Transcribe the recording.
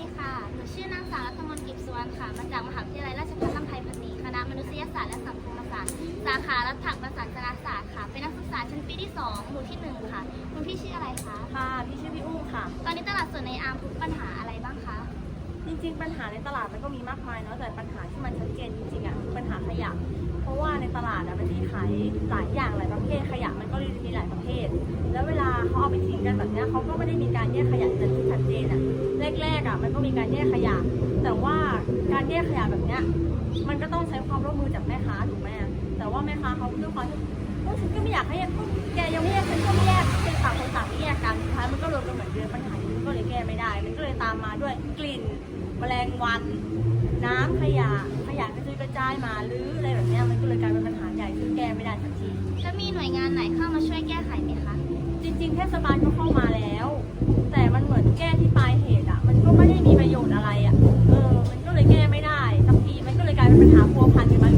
วัสดีค่ะ หนูชื่อนางสาวรัตมนต์กิจสุวรรณค่ะ มาจากมหาวิทยาลัยราชภัฏลำไพพันนีคณะมนุษยศาสตร์และสังคมศาสตร์สาขารัฐประศาสนศาสตร์ค่ะ เป็นนักศึกษาชั้นปีที่ 2 หมู่ที่ 1 ค่ะ คุณพี่ชื่ออะไรคะ ค่ะ พี่ชื่อพี่อุ้มค่ะ ตอนนี้ตลาดสดในอาร์มพบปัญหาอะไรบ้างคะ จริงๆ ปัญหาในตลาดมันก็มีมากมายเนาะ แต่ปัญหาที่มันชัดเจนจริงๆอะคือปัญหาขยะ เพราะว่าในตลาดอะมันมีขายหลายอย่างหลายประเภทขยะมันก็มีหลายประเภท แล้วเวลาเขาเอาไปทิ้งกันแบบเนี้ยเขาก็ไม่ได้มีการแยกขยะกันที่ชัดเจนอะ แรกๆอะมันก็มีการแยกขยะ แต่ว่าการแยกขยะแบบเนี้ยมันก็ต้องใช้ความร่วมมือจากแม่ค้าถูกไหมอะแต่ว่าแม่ค้าเขาด้วยความที่โอ้ฉันก็ไม่อยากให้แยกแกยังไม่แยกฉันก็ไม่แยกเป็นต่างคนต่างไม่แยกกันสุดท้ายมันก็รวมกันเหมือนเดิมปัญหานี้มันก็เลยแก้ไม่ได้ มันก็เลยตามมาด้วยกลิ่นแมลงวัน น้ำขยะขยะกระจุยกระจายมาหรืออะไรแบบเนี้ยมันก็เลยกลายเป็นปัญหาใหญ่ที่แก้ไม่ได้สักทีจะมีหน่วยงานไหนเข้ามาช่วยแก้ไขไหมคะจริงๆเทศบาลก็เข้ามาแล้ 我怕你们